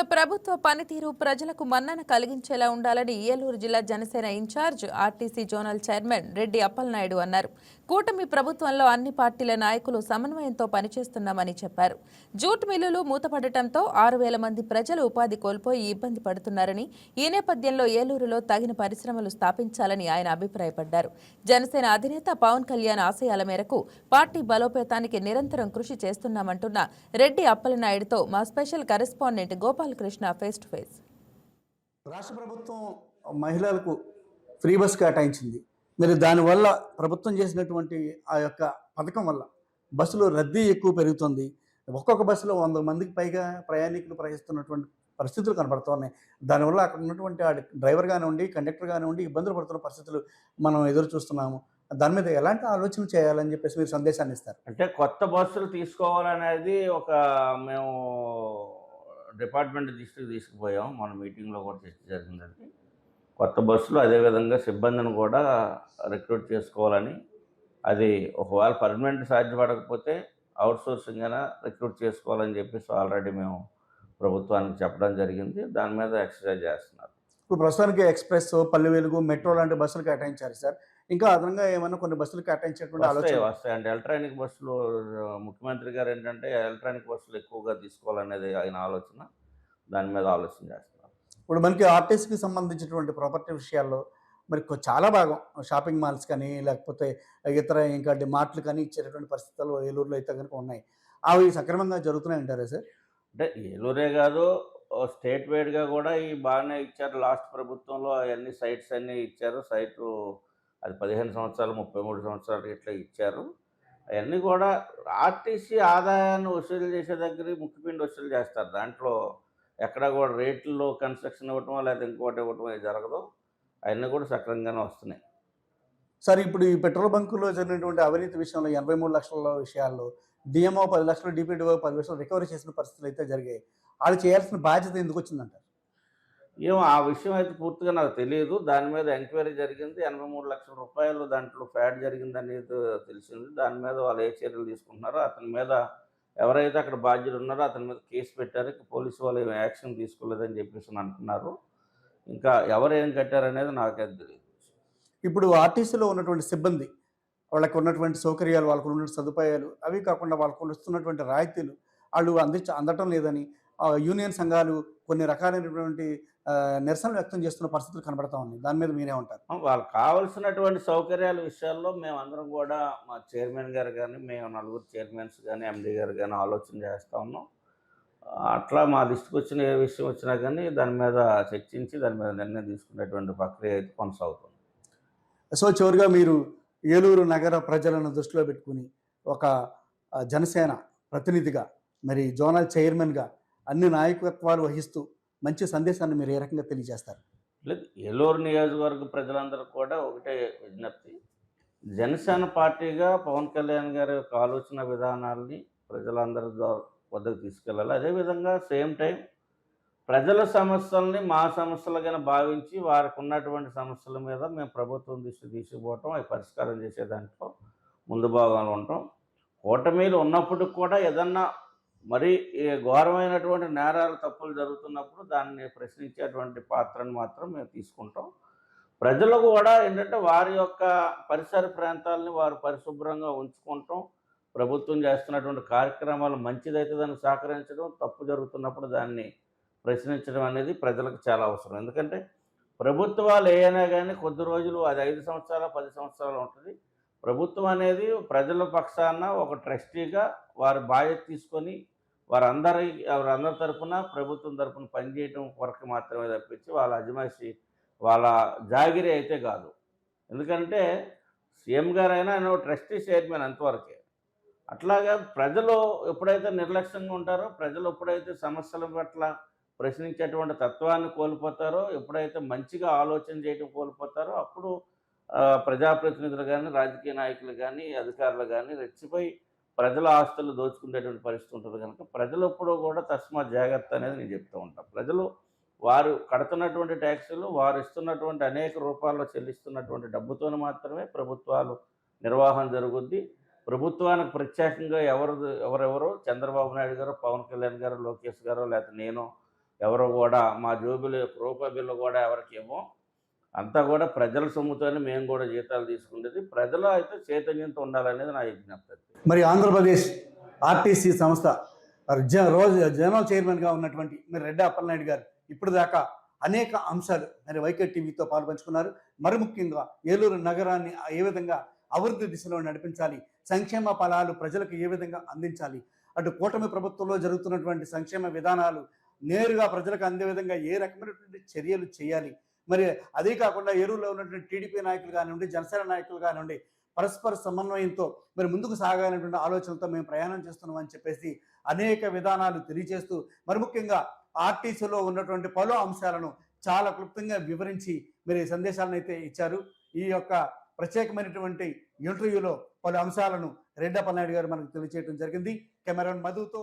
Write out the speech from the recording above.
ఇక ప్రభుత్వ పనితీరు ప్రజలకు మన్నన కలిగించేలా ఉండాలని ఏలూరు జిల్లా Janasena in-charge RTC zonal chairman Reddy Appalanaidu అన్నారు. కూటమి ప్రభుత్వంలో అన్ని పార్టీల నాయకులు సమన్వయంతో పనిచేస్తున్నామని చెప్పారు. జూట్ మిల్లులు మూతపడటంతో ఆరు వేల మంది ప్రజలు ఉపాధి కోల్పోయి ఇబ్బంది పడుతున్నారని ఈ నేపథ్యంలో ఏలూరులో తగిన పరిశ్రమలు స్థాపించాలని ఆయన అభిప్రాయపడ్డారు. జనసేన అధినేత పవన్ కళ్యాణ్ ఆశయాల మేరకు పార్టీ బలోపేతానికి నిరంతరం కృషి చేస్తున్నామంటున్న రెడ్డి అప్పలనాయుడుతో మా special correspondent Gopal Gopalakrishna face to face రాష్ట్ర ప్రభుత్వం మహిళలకు ఫ్రీ బస్ కేటాయించింది. మరి దానివల్ల ప్రభుత్వం చేసినటువంటి ఆ యొక్క పథకం వల్ల బస్సులో రద్దీ ఎక్కువ పెరుగుతుంది. ఒక్కొక్క బస్సులో వంద మందికి పైగా ప్రయాణికులు ప్రయాణిస్తున్నటువంటి పరిస్థితులు కనబడుతూ ఉన్నాయి దానివల్ల అక్కడ ఉన్నటువంటి ఆ డ్రైవర్ కానివ్వండి కండక్టర్ కానివ్వండి ఇబ్బందులు పడుతున్న పరిస్థితులు మనం ఎదురు చూస్తున్నాము. దాని మీద ఎలాంటి ఆలోచన చేయాలని చెప్పేసి మీరు సందేశాన్ని ఇస్తారు? అంటే కొత్త బస్సులు తీసుకోవాలనేది ఒక మేము డిపార్ట్మెంట్ దృష్టికి తీసుకుపోయాం. మన మీటింగ్లో కూడా చర్చ జరిగిందండి. కొత్త బస్సులు అదేవిధంగా సిబ్బందిని కూడా రిక్రూట్ చేసుకోవాలని అది ఒకవేళ పర్మనెంట్ సాధ్యపడకపోతే అవుట్ సోర్సింగ్ అయినా రిక్రూట్ చేసుకోవాలని చెప్పేసి ఆల్రెడీ మేము ప్రభుత్వానికి చెప్పడం జరిగింది. దాని మీద ఎక్సర్సైజ్ చేస్తున్నారు. ఇప్పుడు ప్రస్తుతానికి ఎక్స్ప్రెస్ పల్లె వెలుగు మెట్రో లాంటి బస్సులు కేటాయించారు సార్. ఇంకా అదనంగా ఏమైనా కొన్ని బస్సులు కేటాయించేటువంటి ఆలోచన వస్తాయి. అంటే ఎలక్ట్రానిక్ బస్సులు ముఖ్యమంత్రి గారు ఏంటంటే ఎలక్ట్రానిక్ బస్సులు ఎక్కువగా తీసుకోవాలనేది ఆయన ఆలోచన. దాని మీద ఆలోచన చేస్తున్నారు. ఇప్పుడు మనకి ఆర్టీసీకి సంబంధించినటువంటి ప్రాపర్టీ విషయాల్లో మరి చాలా భాగం. షాపింగ్ మాల్స్ కానీ లేకపోతే ఇతర ఇంకా మార్ట్లు కానీ ఇచ్చేటటువంటి పరిస్థితులు ఏలూరులో అయితే కనుక ఉన్నాయి. అవి సక్రమంగా జరుగుతున్నాయి అంటారా సార్? అంటే ఏలూరే కాదు స్టేట్ వైడ్గా కూడా ఈ బాగానే ఇచ్చారు. లాస్ట్ ప్రభుత్వంలో అవన్నీ సైట్స్ అన్నీ ఇచ్చారు. సైటు అది పదిహేను సంవత్సరాలు ముప్పై మూడు సంవత్సరాలు ఇట్లా ఇచ్చారు. అవన్నీ కూడా ఆర్టీసీ ఆదాయాన్ని వసూలు చేసే దగ్గర ముక్కుపిండి వసూలు చేస్తారు. దాంట్లో ఎక్కడ కూడా రేట్లలో కన్స్ట్రక్షన్ ఇవ్వటమో లేదా ఇంకోటి ఇవ్వటమో జరగదు. అవన్నీ కూడా సక్రమంగానే వస్తున్నాయి. సార్ ఇప్పుడు ఈ పెట్రోల్ బంకుల్లో జరిగినటువంటి అవినీతి విషయంలో ఎనభై మూడు లక్షల విషయాల్లో డిఎంఓ పది లక్షలు డిపిడిఓ పది లక్షలు రికవరీ చేసిన పరిస్థితులు అయితే జరిగాయి. వాళ్ళు చేయాల్సిన బాధ్యత ఎందుకు వచ్చిందంటారు? ఏమో ఆ విషయం అయితే పూర్తిగా నాకు తెలియదు. దాని మీద ఎంక్వైరీ జరిగింది. ఎనభై మూడు లక్షల రూపాయలు దాంట్లో ఫ్యాడ్ జరిగింది అనేది తెలిసింది. దాని మీద వాళ్ళు ఏ చర్యలు తీసుకుంటున్నారో అతని మీద ఎవరైతే అక్కడ బాధ్యులు ఉన్నారో అతని మీద కేసు పెట్టారు. పోలీసు వాళ్ళు ఏం యాక్షన్ తీసుకోలేదని చెప్పేసి అంటున్నారు ఇంకా ఎవరు ఏం కట్టారనేది నాకైతే తెలియదు. ఇప్పుడు ఆర్టీసీలో ఉన్నటువంటి సిబ్బంది వాళ్ళకి ఉన్నటువంటి సౌకర్యాలు వాళ్ళకు ఉన్న సదుపాయాలు అవి కాకుండా వాళ్ళకు వస్తున్నటువంటి రాయితీలు వాళ్ళు అంది అందటం లేదని యూనియన్ సంఘాలు కొన్ని రకాలైనటువంటి నిరసనలు వ్యక్తం చేస్తున్న పరిస్థితులు కనబడతా ఉన్నాయి. దాని మీద మీరే ఉంటారు. వాళ్ళకి కావాల్సినటువంటి సౌకర్యాల విషయాల్లో మేమందరం కూడా మా చైర్మన్ గారు కానీ మేము నలుగురు చైర్మన్స్ కానీ ఎండి గారు కానీ ఆలోచన చేస్తూ ఉన్నాం. అట్లా మా దృష్టికి వచ్చిన ఏ విషయం వచ్చినా కానీ దాని మీద చర్చించి దాని మీద నిర్ణయం తీసుకునేటువంటి ప్రక్రియ అయితే కొనసాగుతుంది. సో చివరిగా మీరు ఏలూరు నగర ప్రజలను దృష్టిలో పెట్టుకుని ఒక జనసేన ప్రతినిధిగా మరి జోనల్ చైర్మన్గా అన్ని నాయకత్వాలు వహిస్తూ మంచి సందేశాన్ని మీరు ఏ రకంగా తెలియజేస్తారు? లేదు ఏలూరు నియోజకవర్గ ప్రజలందరూ కూడా ఒకటే విజ్ఞప్తి. జనసేన పార్టీగా పవన్ కళ్యాణ్ గారి యొక్క ఆలోచన విధానాల్ని ప్రజలందరి వద్దకు తీసుకెళ్ళాలి. అదేవిధంగా సేమ్ టైం ప్రజల సమస్యల్ని మా సమస్యలుగా భావించి వారికి ఉన్నటువంటి సమస్యల మీద మేము ప్రభుత్వం దృష్టి తీసుకుపోవటం అవి పరిష్కారం చేసే దాంట్లో ముందు భాగంలో ఉంటాం. కూటమిలు ఉన్నప్పటికి కూడా ఏదన్నా మరి ఈ ఘోరమైనటువంటి నేరాలు తప్పులు జరుగుతున్నప్పుడు దాన్ని ప్రశ్నించేటువంటి పాత్రను మాత్రం మేము తీసుకుంటాం. ప్రజలు కూడా ఏంటంటే వారి యొక్క పరిసర ప్రాంతాలని వారు పరిశుభ్రంగా ఉంచుకుంటాం. ప్రభుత్వం చేస్తున్నటువంటి కార్యక్రమాలు మంచిదైతే దాన్ని సహకరించడం తప్పు జరుగుతున్నప్పుడు దాన్ని ప్రశ్నించడం అనేది ప్రజలకు చాలా అవసరం. ఎందుకంటే ప్రభుత్వాలు ఏమైనా కానీ కొద్ది రోజులు అది ఐదు సంవత్సరాలు పది సంవత్సరాలు ఉంటుంది. ప్రభుత్వం అనేది ప్రజల పక్షాన ఒక ట్రస్టీగా వారి బాధ్యత తీసుకొని వారందరి వారందరి తరఫున ప్రభుత్వం తరపున పనిచేయడం కొరకు మాత్రమే తప్పించి వాళ్ళ అజమాయిషి వాళ్ళ జాగిరి అయితే కాదు. ఎందుకంటే సీఎం గారైనా ఆయన ట్రస్టీ చైర్మన్ అంతవరకే. అట్లాగా ప్రజలు ఎప్పుడైతే నిర్లక్ష్యంగా ఉంటారో ప్రజలు ఎప్పుడైతే సమస్యల పట్ల ప్రశ్నించేటువంటి తత్వాన్ని కోల్పోతారో ఎప్పుడైతే మంచిగా ఆలోచన చేయడం కోల్పోతారో అప్పుడు ప్రజాప్రతినిధులు కానీ రాజకీయ నాయకులు కానీ అధికారులు కానీ రెచ్చిపోయి ప్రజల ఆస్తులు దోచుకునేటువంటి పరిస్థితి ఉంటుంది కనుక ప్రజలు ఎప్పుడూ కూడా తస్మా జాగ్రత్త అనేది నేను చెప్తూ ఉంటాను ప్రజలు వారు కడుతున్నటువంటి ట్యాక్సులు వారు ఇస్తున్నటువంటి అనేక రూపాల్లో చెల్లిస్తున్నటువంటి డబ్బుతో మాత్రమే ప్రభుత్వాలు నిర్వహణ జరుగుద్ది. ప్రభుత్వానికి ప్రత్యేకంగా ఎవరు ఎవరెవరో చంద్రబాబు నాయుడు గారు పవన్ కళ్యాణ్ గారు లోకేష్ గారు లేకపోతే నేను ఎవరు కూడా మా జోబులు రూపాయి బిల్లు కూడా ఎవరికి ఇవ్వం అంతా కూడా ప్రజల సొమ్ముతోనే మేము కూడా జీతాలు తీసుకునేది. ప్రజలు అయితే చైతన్యంతో ఉండాలనేది నా విజ్ఞప్తి మరి ఆంధ్రప్రదేశ్ ఆర్టీసీ సంస్థ రోజు జనరల్ చైర్మన్గా ఉన్నటువంటి మరి రెడ్డి అప్పలనాయుడు గారు ఇప్పుడు దాకా అనేక అంశాలు మరి వైఖరి టీవీతో పాల్పంచుకున్నారు. మరి ముఖ్యంగా ఏలూరు నగరాన్ని ఏ విధంగా అభివృద్ధి దిశలో నడిపించాలి సంక్షేమ ఫలాలు ప్రజలకు ఏ విధంగా అందించాలి అటు కూటమి ప్రభుత్వంలో జరుగుతున్నటువంటి సంక్షేమ విధానాలు నేరుగా ప్రజలకు అందే విధంగా ఏ రకమైనటువంటి చర్యలు చేయాలి మరి అదే కాకుండా ఏలూరులో ఉన్నటువంటి టీడీపీ నాయకులు కానివ్వండి జనసేన నాయకులు కానివ్వండి పరస్పర సమన్వయంతో మరి ముందుకు సాగాలనేటువంటి ఆలోచనలతో మేము ప్రయాణం చేస్తున్నాం అని చెప్పేసి అనేక విధానాలు తెలియజేస్తూ మరి ముఖ్యంగా ఆర్టీసీలో ఉన్నటువంటి పలు అంశాలను చాలా క్లుప్తంగా వివరించి మరి సందేశాలను అయితే ఇచ్చారు. ఈ యొక్క ప్రత్యేకమైనటువంటి ఇంటర్వ్యూలో పలు అంశాలను రెడ్డప్ప నాయుడు గారు మనకు తెలియజేయడం జరిగింది. కెమెరాన్ మధుతో